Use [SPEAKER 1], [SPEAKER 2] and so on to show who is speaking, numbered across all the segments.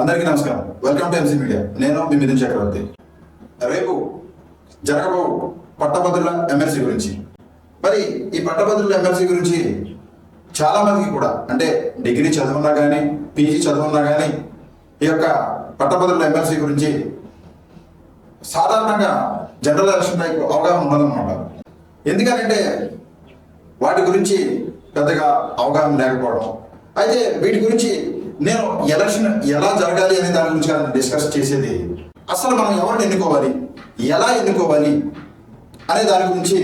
[SPEAKER 1] అందరికీ నమస్కారం. Welcome to MC media నేను మీ మిథున్ చక్రవర్తి. రేపు జరగబో పట్టభద్రుల ఎమ్మెల్సీ గురించి. మరి ఈ పట్టభద్రుల ఎమ్మెల్సీ గురించి చాలా మందికి కూడా అంటే డిగ్రీ చదువున్నా కానీ పీజీ చదువున్నా కానీ ఈ యొక్క పట్టభద్రుల ఎమ్మెల్సీ గురించి సాధారణంగా జనరల్ ఎలక్షన్ టైప్ అవగాహన ఉండదన్నమాట ఎందుకనంటే వాటి గురించి పెద్దగా అవగాహన లేకపోవడం. అయితే వీటి గురించి నేను ఎలక్షన్ ఎలా జరగాలి అనే దాని గురించి కాదు డిస్కస్ చేసేది అసలు మనం ఎవరిని ఎన్నుకోవాలి? ఎలా ఎన్నుకోవాలి? అనే దాని గురించి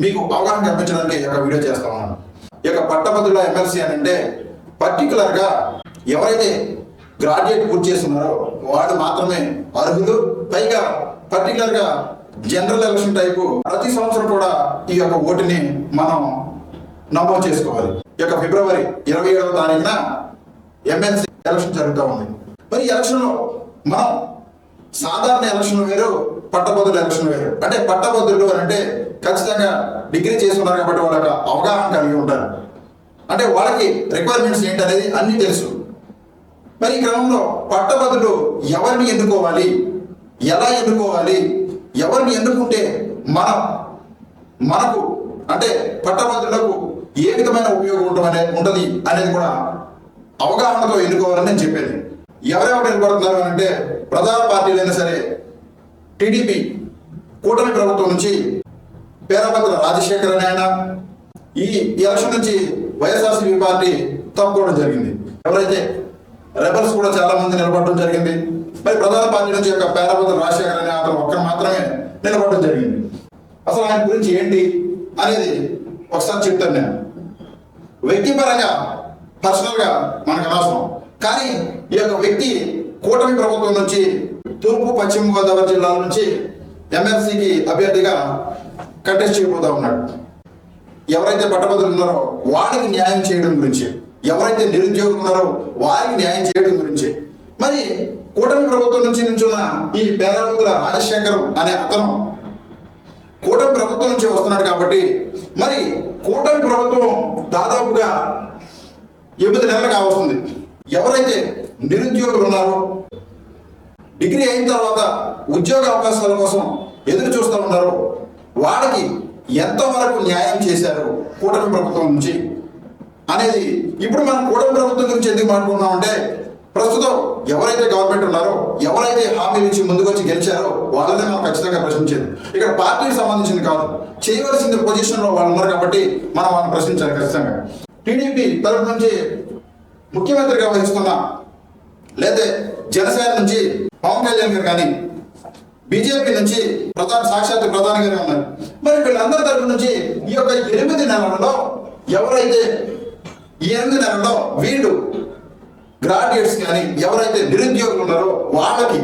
[SPEAKER 1] మీకు అవగాహన కల్పించడానికి ఈ యొక్క వీడియో చేస్తా ఉన్నాను. ఈ యొక్క పట్టభద్రుల ఎమ్మెల్సీ అని అంటే పర్టికులర్గా ఎవరైతే గ్రాడ్యుయేట్ పూర్తి చేస్తున్నారో వాడు మాత్రమే అర్హులు. పైగా పర్టికులర్గా జనరల్ ఎలక్షన్ టైపు ప్రతి సంవత్సరం కూడా ఈ యొక్క ఓటుని మనం నమోదు చేసుకోవాలి. ఈ యొక్క ఫిబ్రవరి ఇరవై ఏడవ తారీఖున ఎమ్మెల్సీ ఎలక్షన్ జరుగుతూ ఉంది. మరి ఎలక్షన్లో మనం సాధారణ ఎలక్షన్ వేరు పట్టభద్రుల ఎలక్షన్ వేరు. అంటే పట్టభద్రులు అని అంటే ఖచ్చితంగా డిగ్రీ చేసుకున్నారు కాబట్టి వాళ్ళ అవగాహన కలిగి ఉంటారు. అంటే వాళ్ళకి రిక్వైర్మెంట్స్ ఏంటి అనేది అన్నీ తెలుసు. మరి ఈ క్రమంలో పట్టభద్రులు ఎవరిని ఎన్నుకోవాలి? ఎలా ఎన్నుకోవాలి? ఎవరిని ఎన్నుకుంటే మనం మనకు అంటే పట్టభద్రులకు ఏ విధమైన ఉపయోగం ఉంటుంది ఉంటుంది అనేది కూడా అవగాహనతో ఎన్నుకోవాలని నేను చెప్పేది. ఎవరెవరు నిలబడుతున్నారు అంటే ప్రధాన పార్టీలైనా సరే టీడీపీ కూటమి ప్రభుత్వం నుంచి పేరాపత్ర రాజశేఖర్ అని ఆయన ఈ ఈ ఎలక్షన్ నుంచి వైఎస్ఆర్సీపీ పార్టీ తప్పుకోవడం జరిగింది. ఎవరైతే రెబల్స్ కూడా చాలా మంది నిలబడడం జరిగింది. మరి ప్రధాన పార్టీ నుంచి యొక్క పేరాపత్ర రాజశేఖర్ అనే అతను ఒక్క మాత్రమే నిలబడడం జరిగింది. అసలు ఆయన గురించి ఏంటి అనేది ఒకసారి చెప్తాను నేను. వ్యక్తిపరంగా పర్సనల్గా మనకు అనవసరం. కానీ ఈ యొక్క వ్యక్తి కూటమి ప్రభుత్వం నుంచి తూర్పు పశ్చిమ గోదావరి జిల్లాల నుంచి ఎమ్మెల్సీకి అభ్యర్థిగా కంటెస్ట్ చేయబోతా ఉన్నాడు. ఎవరైతే పట్టభద్రులు ఉన్నారో వారికి న్యాయం చేయడం గురించి ఎవరైతే నిరుద్యోగులు ఉన్నారో వారికి న్యాయం చేయడం గురించి. మరి కూటమి ప్రభుత్వం నుంచి నుంచున్న ఈ పేదల రాజశేఖరం అనే అతను కూటమి ప్రభుత్వం నుంచి వస్తున్నాడు కాబట్టి మరి కూటమి ప్రభుత్వం దాదాపుగా ఎనిమిది నెలలు వస్తుంది ఎవరైతే నిరుద్యోగులు ఉన్నారో డిగ్రీ అయిన తర్వాత ఉద్యోగ అవకాశాల కోసం ఎదురు చూస్తూ ఉన్నారో వాళ్ళకి ఎంతవరకు న్యాయం చేశారు కూటమి ప్రభుత్వం నుంచి అనేది ఇప్పుడు మనం కూటమి ప్రభుత్వం గురించి ఎందుకు మాట్లాడుకున్నామంటే ప్రస్తుతం ఎవరైతే గవర్నమెంట్ ఉన్నారో ఎవరైతే హామీలు ఇచ్చి ముందుకొచ్చి గెలిచారో వాళ్ళనే మనం ఖచ్చితంగా ప్రశ్నించేది. ఇక్కడ పార్టీకి సంబంధించింది కాదు చేయవలసిన పొజిషన్లో వాళ్ళు ఉన్నారు కాబట్టి మనం వాళ్ళని ప్రశ్నించాలి ఖచ్చితంగా. టీడీపీ తరఫు నుంచి ముఖ్యమంత్రిగా వహిస్తున్న లేదా జనసేన నుంచి పవన్ కళ్యాణ్ గారు కానీ బీజేపీ నుంచి ప్రధాన సాక్షాత్ ప్రధానిగానే ఉన్నారు. మరి వీళ్ళందరి తరపు నుంచి ఈ యొక్క ఎనిమిది నెలలలో ఎవరైతే ఈ ఎనిమిది నెలల్లో వీళ్ళు గ్రాడ్యుయేట్స్ కానీ ఎవరైతే నిరుద్యోగులు ఉన్నారో వాళ్ళకి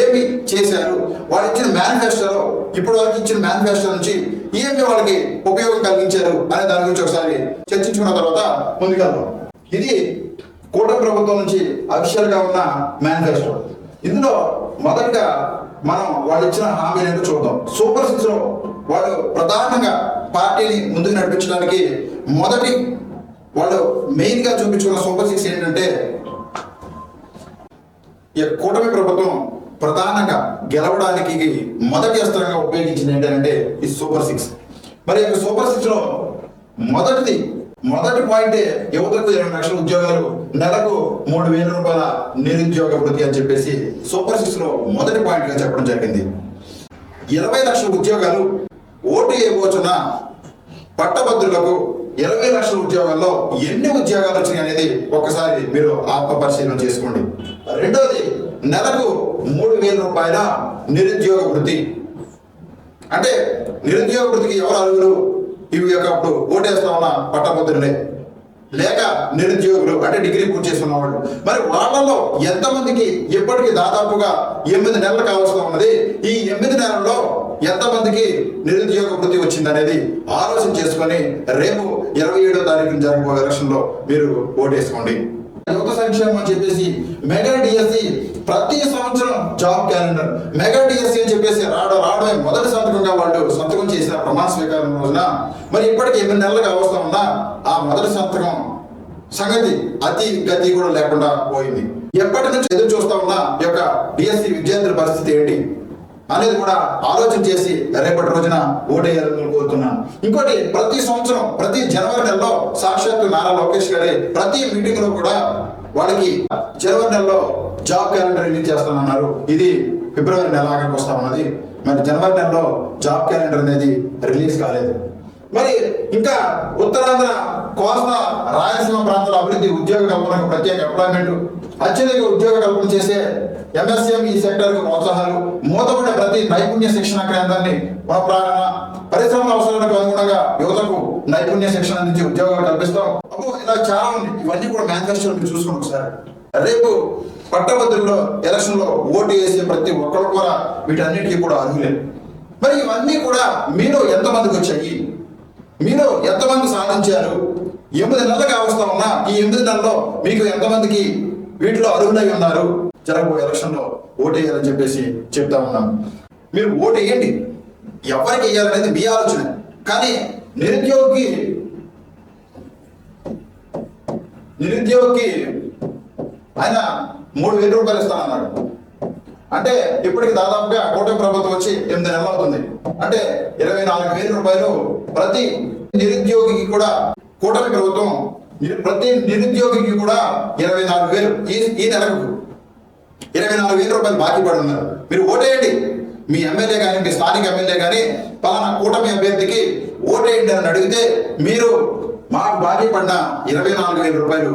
[SPEAKER 1] ఏమి చేశారు? వాళ్ళు ఇచ్చిన మేనిఫెస్టోలో ఇప్పటి వరకు ఇచ్చిన మేనిఫెస్టో నుంచి ఏమి వాళ్ళకి ఉపయోగం కలిగించారు అనే దాని గురించి ఒకసారి చర్చించుకున్న తర్వాత ముందుకెళ్దాం ఇది కూటమి ప్రభుత్వం నుంచి అఫీషియల్గా ఉన్న మేనిఫెస్టో ఇందులో మొదటగా మనం వాళ్ళు ఇచ్చిన హామీ అనేది చూద్దాం. సూపర్ సిక్స్లో వాళ్ళు ప్రధానంగా పార్టీని ముందుకు నడిపించడానికి మొదటి వాళ్ళు మెయిన్గా చూపించుకున్న సూపర్ సిక్స్ ఏంటంటే ఈ కూటమి ప్రభుత్వం ప్రధానంగా గెలవడానికి మొదటి అస్త్రంగా ఉపయోగించింది ఏంటంటే ఈ సూపర్ సిక్స్. మరి ఈ సూపర్ సిక్స్లో మొదటిది మొదటి పాయింటే యువతకు ఇరవై లక్షల ఉద్యోగాలు నెలకు మూడు వేల రూపాయల నిరుద్యోగ వృత్తి అని చెప్పేసి సూపర్ సిక్స్లో మొదటి పాయింట్గా చెప్పడం జరిగింది. ఇరవై లక్షల ఉద్యోగాలు ఓటు వేయబోచున్న పట్టభద్రులకు ఇరవై లక్షల ఉద్యోగాల్లో ఎన్ని ఉద్యోగాలు వచ్చినాయి అనేది ఒక్కసారి మీరు ఆత్మపరిశీలన చేసుకోండి. రెండోది నెలకు మూడు వేల రూపాయల నిరుద్యోగ వృత్తి. అంటే నిరుద్యోగ వృత్తికి ఎవరు అర్హులు? ఇవి యొక్క అప్పుడు ఓటేస్తా ఉన్న పట్టభద్రులే. లేక నిరుద్యోగులు అంటే డిగ్రీ పూర్తి చేసుకున్న వాళ్ళు. మరి వాళ్ళలో ఎంతమందికి ఇప్పటికీ దాదాపుగా ఎనిమిది నెలలు కావాల్సి ఉన్నది? ఈ ఎనిమిది నెలల్లో ఎంతమందికి నిరుద్యోగ వృత్తి వచ్చింది అనేది ఆలోచన చేసుకొని రేపు ఇరవై ఏడో తారీఖున జరగబో ఎలక్షన్లో మీరు ఓటేసుకోండి. యువత సంక్షేమం అని చెప్పేసి మెగా డిఎస్సి ప్రతి సంవత్సరం జాబ్ క్యాలెండర్. మెగా డిఎస్సి అని చెప్పేసి రావడం రావడమే మొదటి సంతకంగా వాళ్ళు సంతకం చేసిన ప్రమాణ స్వీకారం రోజున. మరి ఇప్పటికి ఎనిమిది నెలలకు అవస్థ ఉన్నా ఆ మొదటి సంతకం సంగతి అతి గతి కూడా లేకుండా పోయింది. ఎప్పటి నుంచి ఎదురు చూస్తా ఉన్న ఈ యొక్క డిఎస్సి విద్యార్థుల పరిస్థితి ఏంటి? అనేది కూడా ఆలోచన చేసి రేపటి రోజున ఓటేయాలని కోరుతున్నాను. ఇంకోటి ప్రతి సంవత్సరం ప్రతి జనవరి నెలలో సాక్షాత్తు నారా లోకేష్ గారి ప్రతి మీటింగ్లో కూడా వాళ్ళకి జనవరి నెలలో జాబ్ క్యాలెండర్ రిలీజ్ చేస్తానన్నారు. ఇది ఫిబ్రవరి నెల ఆఖరికి వస్తా ఉన్నది మరి జనవరి నెలలో జాబ్ క్యాలెండర్ అనేది రిలీజ్ కాలేదు. మరి ఇంకా ఉత్తరాంధ్ర కోస్తా రాయలసీమ ప్రాంతాల అభివృద్ధి ఉద్యోగ కల్పనకు ప్రత్యేక ఎంప్లాయ్మెంట్ అత్యధిక ఉద్యోగ కల్పన చేసే ఎంఎస్ఎంఈ ఈ సెక్టర్ ప్రోత్సాహాలు మూతపడే ప్రతి నైపుణ్య శిక్షణ కేంద్రాన్ని పునఃప్రారణ పరిశ్రమల అవసరాలకు అనుగుణంగా యువతకు నైపుణ్య శిక్షణ నుంచి ఉద్యోగాలు కల్పిస్తాం. అప్పుడు ఇలా చాలా ఉంది. ఇవన్నీ కూడా మేనిఫెస్టోలో మీరు చూసుకోండి ఒకసారి. రేపు పట్టభద్రుల్లో ఎలక్షన్లో ఓటు వేసే ప్రతి ఒక్కరు కూడా వీటన్నిటికీ కూడా అర్హులే. మరి ఇవన్నీ కూడా మీరు ఎంతమందికి వచ్చాయి? మీలో ఎంతమంది సాధించారు? ఎనిమిది నెలలు కావస్తా ఉన్నా ఈ ఎనిమిది నెలల్లో మీకు ఎంతమందికి వీటిలో అర్హులై ఉన్నారు? జరగబో ఎలక్షన్లో ఓటు వేయాలని చెప్పేసి చెప్తా ఉన్నాం. మీరు ఓటు వేయండి. ఎవరికి వేయాలనేది మీ ఆలోచన. కానీ నిరుద్యోగికి నిరుద్యోగికి ఆయన మూడు వేల రూపాయలు ఇస్తానన్నాడు. అంటే ఇప్పటికి దాదాపుగా కూటమి ప్రభుత్వం వచ్చి ఎనిమిది నెలలు అవుతుంది. అంటే ఇరవై నాలుగు వేల రూపాయలు ప్రతి నిరుద్యోగికి కూడా కూటమి ప్రభుత్వం ప్రతి నిరుద్యోగికి కూడా ఇరవై నాలుగు వేలు ఈ ఈ నెలకు. ఇరవై నాలుగు వేల రూపాయలు బాకీ పడి ఉన్నారు మీరు ఓటేయండి. మీ ఎమ్మెల్యే కానీ మీ స్థానిక ఎమ్మెల్యే కానీ పలానా కూటమి అభ్యర్థికి ఓటేయండి అని అడిగితే మీరు మాకు బాకీ పడిన ఇరవై నాలుగు వేల రూపాయలు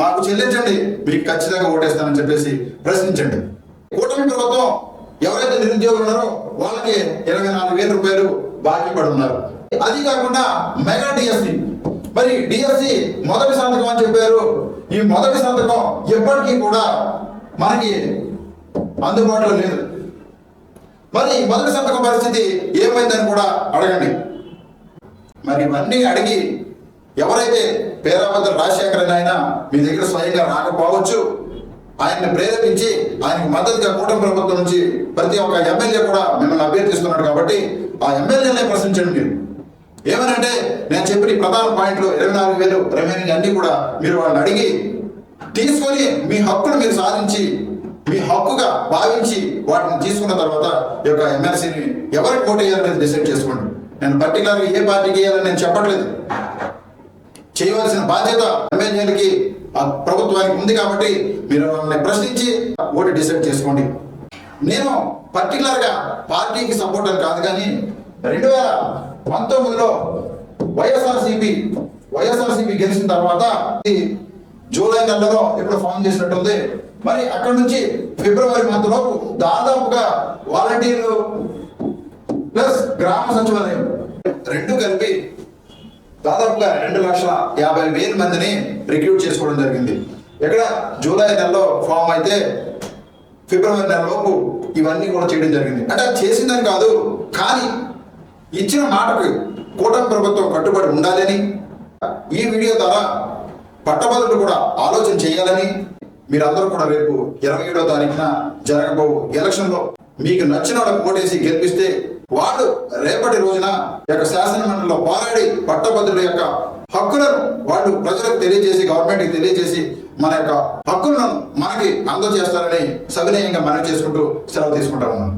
[SPEAKER 1] మాకు చెల్లించండి. మీకు ఖచ్చితంగా ఓటేస్తానని చెప్పేసి ప్రశ్నించండి. కూటమి ప్రభుత్వం ఎవరైతే నిరుద్యోగులు ఉన్నారో వాళ్ళకి ఇరవై నాలుగు వేల రూపాయలు బాకీ పడి ఉన్నారు అది కాకుండా మెగా డిఎస్సి మరి డిఎస్సి మొదటి సంతకం అని చెప్పారు. ఈ మొదటి సంతకం ఎప్పటికీ కూడా మనకి అందుబాటులో లేదు. మరి మొదటి సంతకం పరిస్థితి ఏమైందని కూడా అడగండి. మరి ఇవన్నీ అడిగి ఎవరైతే పేరాభద్ర రాజశేఖరన్ ఆయన మీ దగ్గర స్వయంగా రాకపోవచ్చు ఆయన్ని ప్రేరేపించి ఆయనకు మద్దతుగా కూటమి ప్రభుత్వం నుంచి ప్రతి ఒక్క ఎమ్మెల్యే కూడా మిమ్మల్ని అభ్యర్థిస్తున్నాడు కాబట్టి ఆ ఎమ్మెల్యేనే ప్రశ్నించండి మీరు. ఏమనంటే నేను చెప్పిన ప్రధాన పాయింట్లు ఇరవై నాలుగు వేలు రిమైనింగ్ అన్ని కూడా మీరు వాళ్ళని అడిగి తీసుకొని మీ హక్కును మీరు సాధించి మీ హక్కుగా భావించి వాటిని తీసుకున్న తర్వాత ఈ యొక్క ఎమ్మెల్సీని ఎవరికి ఓటు వేయాలనేది డిసైడ్ చేసుకోండి. నేను పర్టికులర్గా ఏ పార్టీకి వేయాలని నేను చెప్పట్లేదు. చేయవలసిన బాధ్యత ఎమ్మెల్యేలకి ఆ ప్రభుత్వానికి ఉంది కాబట్టి మీరు వాళ్ళని ప్రశ్నించి ఓటు డిసైడ్ చేసుకోండి. నేను పర్టికులర్గా పార్టీకి సపోర్ట్ అని కాదు కానీ రెండు వేల పంతొమ్మిదిలో వైఎస్ఆర్సీపీ వైఎస్ఆర్సీపీ గెలిచిన తర్వాత జూలై నెలలో ఇప్పుడు ఫామ్ చేసినట్టుంది. మరి అక్కడ నుంచి ఫిబ్రవరి మంత్ లోపు దాదాపుగా వాలంటీర్లు ప్లస్ గ్రామ సచివాలయం రెండు కలిపి దాదాపుగా రెండు లక్షల యాభై వేల మందిని రిక్రూట్ చేసుకోవడం జరిగింది. ఇక్కడ జూలై నెలలో ఫామ్ అయితే ఫిబ్రవరి నెల లోపు ఇవన్నీ కూడా చేయడం జరిగింది. అంటే అది చేసిందని కాదు కానీ ఇచ్చిన మాటకు కూటమి ప్రభుత్వం కట్టుబడి ఉండాలని ఈ వీడియో ద్వారా పట్టభద్రులు కూడా ఆలోచన చేయాలని మీరందరూ కూడా రేపు ఇరవై ఏడో తారీఖున జరగబో ఎలక్షన్లో మీకు నచ్చిన వాళ్ళకి ఓటేసి గెలిపిస్తే వాళ్ళు రేపటి రోజున యొక్క శాసన మండలిలో పోరాడి పట్టభద్రుల యొక్క హక్కులను వాళ్ళు ప్రజలకు తెలియజేసి గవర్నమెంట్కి తెలియజేసి మన యొక్క హక్కులను మనకి అందజేస్తారని సవినయంగా మనం చేసుకుంటూ సెలవు తీసుకుంటా ఉన్నాను